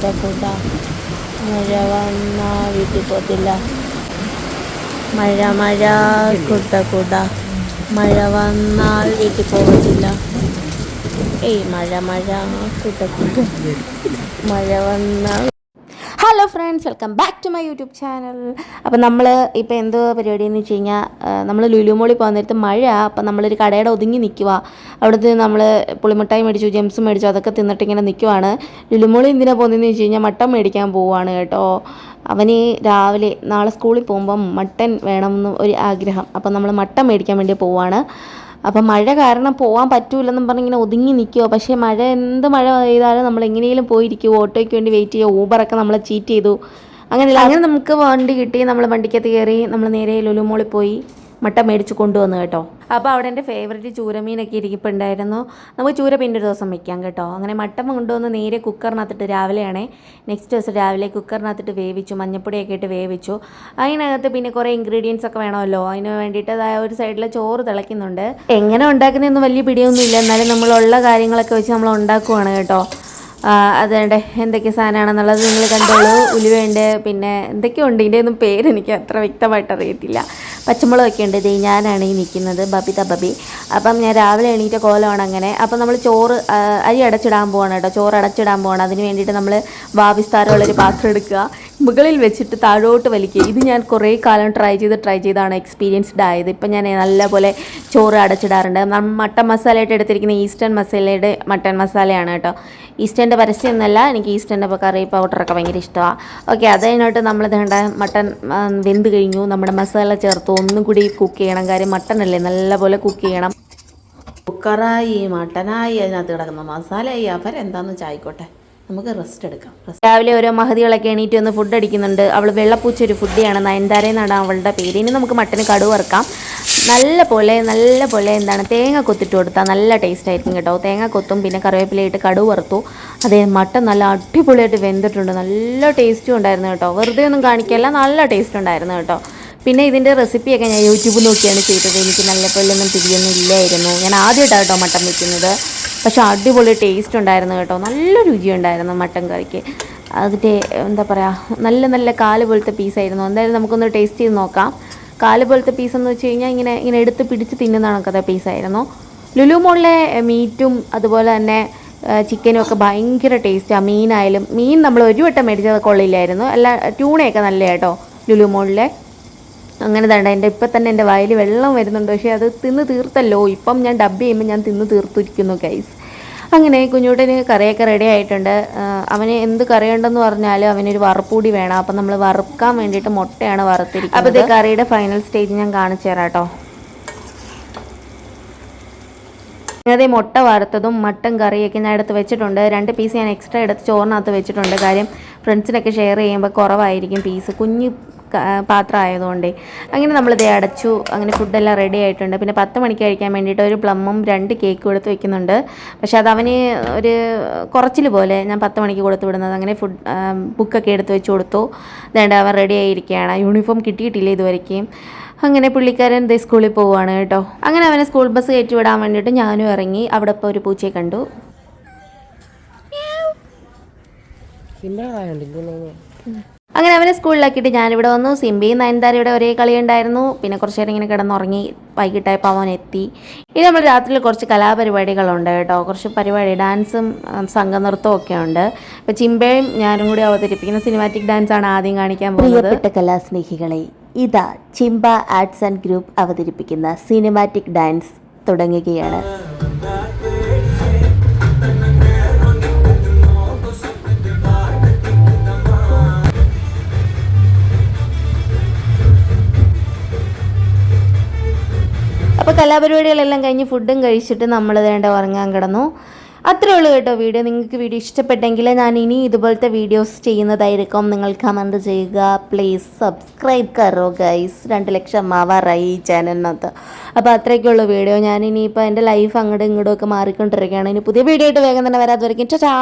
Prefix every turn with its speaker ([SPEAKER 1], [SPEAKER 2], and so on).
[SPEAKER 1] കൂട്ട കൂട്ട മഴ വന്നാ വീട്ടിൽ പോത്തില്ല മഴ മഴ കൂട്ട കൂട്ട മഴ വന്നാൽ വീട്ടിൽ പോകത്തില്ല. ഏയ് മഴ മഴ കൂട്ട കൂട്ട മഴ വന്നാൽ hello friends welcome back to my YouTube channel അപ്പോൾ നമ്മൾ ഇപ്പോൾ എന്തോ പരിപാടിയെന്ന് വെച്ച് കഴിഞ്ഞാൽ നമ്മൾ ലുലുമോളി പോകാൻ നേരത്ത് മഴ അപ്പം നമ്മളൊരു കടയുടെ ഒതുങ്ങി നിൽക്കുക അവിടുത്തെ നമ്മൾ പുളിമിഠായി മേടിച്ചു ജെംസ് മേടിച്ചു അതൊക്കെ തിന്നിട്ട് ഇങ്ങനെ നിൽക്കുവാണ് ലുലുമോളി എന്തിനാണ് പോകുന്നതെന്ന് വെച്ച് കഴിഞ്ഞാൽ മട്ടൻ മേടിക്കാൻ പോവുകയാണ് കേട്ടോ. അവന് രാവിലെ നാളെ സ്കൂളിൽ പോകുമ്പം മട്ടൻ വേണമെന്ന് ഒരു ആഗ്രഹം. അപ്പോൾ നമ്മൾ മട്ടൻ മേടിക്കാൻ വേണ്ടി പോവുകയാണ് അപ്പം മഴ കാരണം പോകാൻ പറ്റൂലെന്നും പറഞ്ഞ് ഇങ്ങനെ ഒതുങ്ങി നിൽക്കുമോ പക്ഷേ മഴ എന്ത് മഴ പെയ്താലും നമ്മൾ എങ്ങനെയും പോയിരിക്കും. ഓട്ടോയ്ക്ക് വേണ്ടി വെയിറ്റ് ചെയ്യുക. ഊബറൊക്കെ നമ്മളെ ചീറ്റ് ചെയ്തു. അങ്ങനെ അങ്ങനെ നമുക്ക് വണ്ടി കിട്ടി. നമ്മൾ വണ്ടിക്കകത്ത് കയറി. നമ്മൾ നേരെ ലുലുമോളിൽ പോയി. മട്ട മേടിച്ച് കൊണ്ടുവന്നു കേട്ടോ. അപ്പോൾ അവിടെ എന്റെ ഫേവറേറ്റ് ചൂരമീനൊക്കെ ഇരിക്കുന്നുണ്ടായിരുന്നു നമുക്ക് ചൂര പിന്നെ ഒരു ദിവസം വെക്കാം കേട്ടോ. അങ്ങനെ മട്ടൻ കൊണ്ടുവന്ന് നേരെ കുക്കറിനകത്തിട്ട് രാവിലെയാണേ. നെക്സ്റ്റ് ദിവസം രാവിലെ കുക്കറിനകത്തിട്ട് വേവിച്ചു മഞ്ഞപ്പൊടിയൊക്കെ ഇട്ട് വേവിച്ചു. അതിനകത്ത് പിന്നെ കുറേ ഇൻഗ്രീഡിയൻസ് ഒക്കെ വേണമല്ലോ. അതിന് വേണ്ടിയിട്ട് ഒരു സൈഡിൽ ചോറ് തിളയ്ക്കുന്നുണ്ട്. എങ്ങനെ ഉണ്ടാക്കുന്നതെന്ന് വലിയ പിടിയൊന്നും ഇല്ല. എന്നാലും നമ്മളുള്ള കാര്യങ്ങളൊക്കെ വെച്ച് നമ്മൾ ഉണ്ടാക്കുവാണ് കേട്ടോ. അതേണ്ട എന്തൊക്കെ സാധനമാണെന്നുള്ളത് നിങ്ങൾ കണ്ടോളൂ. ഉലുവയുണ്ട് പിന്നെ എന്തൊക്കെയുണ്ട്? ഇതിന്റെ ഒന്നും പേര് എനിക്ക് അത്ര വ്യക്തമായിട്ട് അറിയത്തില്ല. പച്ചമുളകൊക്കെ ഉണ്ട്. ഇതേ ഞാനാണ് ഈ നിൽക്കുന്നത് ബബി അപ്പം ഞാൻ രാവിലെ എണീറ്റ കോലമാണ് അങ്ങനെ. അപ്പം നമ്മൾ ചോറ് അരി അടച്ചിടാൻ പോവാണ് കേട്ടോ. ചോറ് അടച്ചിടാൻ പോവാണ്. അതിന് വേണ്ടിയിട്ട് നമ്മൾ വാവിസ്താരമുള്ളൊരു പാത്രം എടുക്കുക. മുകളിൽ വെച്ചിട്ട് താഴോട്ട് വലിക്കുക. ഇത് ഞാൻ കുറേ കാലം ട്രൈ ചെയ്ത് ട്രൈ ചെയ്താണ് എക്സ്പീരിയൻസ്ഡ് ആയത്. ഇപ്പം ഞാൻ നല്ലപോലെ ചോറ് അടച്ചിടാറുണ്ട്. മട്ടൻ മസാലയായിട്ട് എടുത്തിരിക്കുന്ന ഈസ്റ്റേൺ മസാലയുടെ മട്ടൻ മസാലയാണ് കേട്ടോ. ഈസ്റ്റേന്റെ പരസ്യം എന്നല്ല എനിക്ക് ഈസ്റ്റേന്റെ കറി പൗഡറൊക്കെ ഭയങ്കര ഇഷ്ടമാണ്. ഓക്കെ അത് കഴിഞ്ഞിട്ട് നമ്മൾ ഇതേണ്ട മട്ടൻ വെന്ത് കഴിഞ്ഞു. നമ്മുടെ മസാല ചേർത്ത്. ഒന്നും കൂടി കുക്ക് ചെയ്യണം. കാര്യം മട്ടൺ അല്ലേ? നല്ലപോലെ കുക്ക് ചെയ്യണം. കുക്കറായി മട്ടനായി അതിനകത്ത് കിടക്കുന്ന മസാലയായി. അവരെന്താന്ന് ചായിക്കോട്ടെ നമുക്ക് റെസ്റ്റ് എടുക്കാം. രാവിലെ ഓരോ മഹതികളൊക്കെ എണീറ്റ് വന്ന് ഫുഡ് അടിക്കുന്നുണ്ട്. അവൾ വെള്ളപ്പൂച്ച ഒരു ഫുഡിയാണ് നയൻതാര എന്നാണ് അവളുടെ പേര്. ഇനി നമുക്ക് മട്ടന് കടുവ് വറുക്കാം. നല്ല പോലെ നല്ല പോലെ എന്താണ് തേങ്ങ കൊത്തിട്ട് കൊടുത്താൽ നല്ല ടേസ്റ്റ് ആയിരിക്കും കേട്ടോ. തേങ്ങ കൊത്തും പിന്നെ കറിവേപ്പിലയിട്ട് കടുവ് വറുത്തു. അതെ മട്ടൻ നല്ല അടിപൊളിയായിട്ട് വെന്തിട്ടുണ്ട്. നല്ല ടേസ്റ്റും ഉണ്ടായിരുന്നു കേട്ടോ. വെറുതെ ഒന്നും കാണിക്കല്ല. നല്ല ടേസ്റ്റ് ഉണ്ടായിരുന്നു കേട്ടോ. പിന്നെ ഇതിന്റെ റെസിപ്പിയൊക്കെ ഞാൻ യൂട്യൂബിൽ നോക്കിയാണ് ചെയ്തത്. എനിക്ക് നല്ല ഒന്നും പിടിയൊന്നും ഇല്ലായിരുന്നു. ഞാൻ ആദ്യമായിട്ടാണ് കേട്ടോ മട്ടൻ വെക്കുന്നത്. പക്ഷേ അടിപൊളി ടേസ്റ്റ് ഉണ്ടായിരുന്നു കേട്ടോ. നല്ല രുചിയുണ്ടായിരുന്നു മട്ടൻ കറിക്ക്. അതിന്റെ എന്താ പറയുക നല്ല നല്ല കാൽ പോലത്തെ പീസായിരുന്നു എന്തായാലും നമുക്കൊന്ന് ടേസ്റ്റ് ചെയ്ത് നോക്കാം. കാൽ പോലത്തെ പീസ് എന്ന് വെച്ച് കഴിഞ്ഞാൽ ഇങ്ങനെ ഇങ്ങനെ എടുത്ത് പിടിച്ച് തിന്നുന്ന കണക്കത്തെ പീസായിരുന്നു ലുലു മോളിലെ മീറ്റും അതുപോലെ തന്നെ ചിക്കനും ഒക്കെ ഭയങ്കര ടേസ്റ്റാണ് മീനായാലും മീൻ നമ്മൾ ഒരു വട്ടം മേടിച്ചത് കൊള്ളില്ലായിരുന്നു അല്ല ട്യൂണയൊക്കെ നല്ല കേട്ടോ ലുലു മോളിലെ. അങ്ങനെ തണ്ട എന്റെ ഇപ്പം തന്നെ എന്റെ വായിൽ വെള്ളം വരുന്നുണ്ട്. പക്ഷേ അത് തിന്ന് തീർത്തല്ലോ. ഇപ്പം ഞാൻ ഡബ് ചെയ്യുമ്പോൾ ഞാൻ തിന്ന് തീർത്തിരിക്കുന്നു ഗൈസ് അങ്ങനെ കുഞ്ഞൂട്ടന് കറിയൊക്കെ റെഡി ആയിട്ടുണ്ട്. അവന് എന്ത് കറിയുണ്ടെന്ന് പറഞ്ഞാലും അവനൊരു വറുപ്പൂടി വേണം. അപ്പം നമ്മൾ വറുക്കാൻ വേണ്ടിയിട്ട് മുട്ടയാണ് വറുത്തിരിക്കുന്നത്. അപ്പോൾ ഇത് കറിയുടെ ഫൈനൽ സ്റ്റേജ് ഞാൻ കാണിച്ചു തരാം കേട്ടോ. അതേ മുട്ട വറുത്തതും മട്ടൻ കറിയൊക്കെ ഞാൻ എടുത്ത് വെച്ചിട്ടുണ്ട്. രണ്ട് പീസ് ഞാൻ എക്സ്ട്രാ എടുത്ത് ചോറിനകത്ത് വെച്ചിട്ടുണ്ട്. കാര്യം ഫ്രണ്ട്സിനൊക്കെ ഷെയർ ചെയ്യുമ്പോൾ കുറവായിരിക്കും പീസ് കുഞ്ഞ് പാത്രം ആയതുകൊണ്ടേ അങ്ങനെ നമ്മളിത് അടച്ചു അങ്ങനെ ഫുഡെല്ലാം റെഡി ആയിട്ടുണ്ട്. പിന്നെ പത്ത് മണിക്ക് കഴിക്കാൻ വേണ്ടിയിട്ട് ഒരു പ്ലമ്മും രണ്ട് കേക്ക് എടുത്ത് വെക്കുന്നുണ്ട്. പക്ഷേ അത് അവന് ഒരു കുറച്ചിൽ പോലെ ഞാൻ പത്ത് മണിക്ക് കൊടുത്തു വിടുന്നത്. അങ്ങനെ ഫുഡ് ബുക്കൊക്കെ എടുത്ത് വെച്ച് കൊടുത്തു. ഇതേണ്ട അവൻ റെഡി ആയിരിക്കുകയാണ്. യൂണിഫോം കിട്ടിയിട്ടില്ല ഇതുവരേക്കും. അങ്ങനെ പുള്ളിക്കാരൻ ദേ സ്കൂളിൽ പോവുകയാണ് കേട്ടോ. അങ്ങനെ അവനെ സ്കൂൾ ബസ് കയറ്റി വിടാൻ വേണ്ടിയിട്ട് ഞാനും ഇറങ്ങി. അവിടെ ഇപ്പോൾ ഒരു പൂച്ചയെ കണ്ടു. അങ്ങനെ അവനെ സ്കൂളിലാക്കിയിട്ട് ഞാനിവിടെ വന്നു. സിംബിയും നയൻതാരയുടെ ഒരേ കളി ഉണ്ടായിരുന്നു. പിന്നെ കുറച്ച് നേരം ഇങ്ങനെ കിടന്നുറങ്ങി വൈകിട്ടായപ്പോൾ അവൻ എത്തി. ഇനി നമ്മൾ രാത്രിയിൽ കുറച്ച് കലാപരിപാടികളുണ്ട് കേട്ടോ. കുറച്ച് പരിപാടി ഡാൻസും സംഘനൃത്തവും ഒക്കെ ഉണ്ട്. ഇപ്പം ചിമ്പയും ഞാനും കൂടി അവതരിപ്പിക്കുന്ന സിനിമാറ്റിക് ഡാൻസ് ആണ് ആദ്യം കാണിക്കാൻ പോകുന്നത്.
[SPEAKER 2] പ്രിയപ്പെട്ട കലാസ്നേഹികളെ ഇതാ ചിമ്പ ആർട്സ് ആൻഡ് ഗ്രൂപ്പ് അവതരിപ്പിക്കുന്ന സിനിമാറ്റിക് ഡാൻസ് തുടങ്ങുകയാണ്.
[SPEAKER 1] കലാപരിപാടികളെല്ലാം കഴിഞ്ഞ് ഫുഡും കഴിച്ചിട്ട് നമ്മൾ വേണ്ട ഉറങ്ങാൻ കിടന്നു. അത്രേ ഉള്ളൂ കേട്ടോ വീഡിയോ. നിങ്ങൾക്ക് വീഡിയോ ഇഷ്ടപ്പെട്ടെങ്കിൽ ഞാൻ ഇനി ഇതുപോലത്തെ വീഡിയോസ് ചെയ്യുന്നതായിരിക്കും. നിങ്ങൾ കമന്റ് ചെയ്യുക. പ്ലീസ് സബ്സ്ക്രൈബ് കറോ ഗൈസ് രണ്ട് ലക്ഷം ആവാറായി ഈ ചാനലിനകത്ത് അപ്പോൾ അത്രയൊക്കെയുള്ളൂ വീഡിയോ. ഞാൻ ഇനിയിപ്പോൾ എന്റെ ലൈഫ് അങ്ങോട്ടും ഇങ്ങോട്ടും ഒക്കെ മാറിക്കൊണ്ടിരിക്കുകയാണ്. ഇനി പുതിയ വീഡിയോ ആയിട്ട് വേഗം തന്നെ വരാതെ വരയ്ക്കും ചാ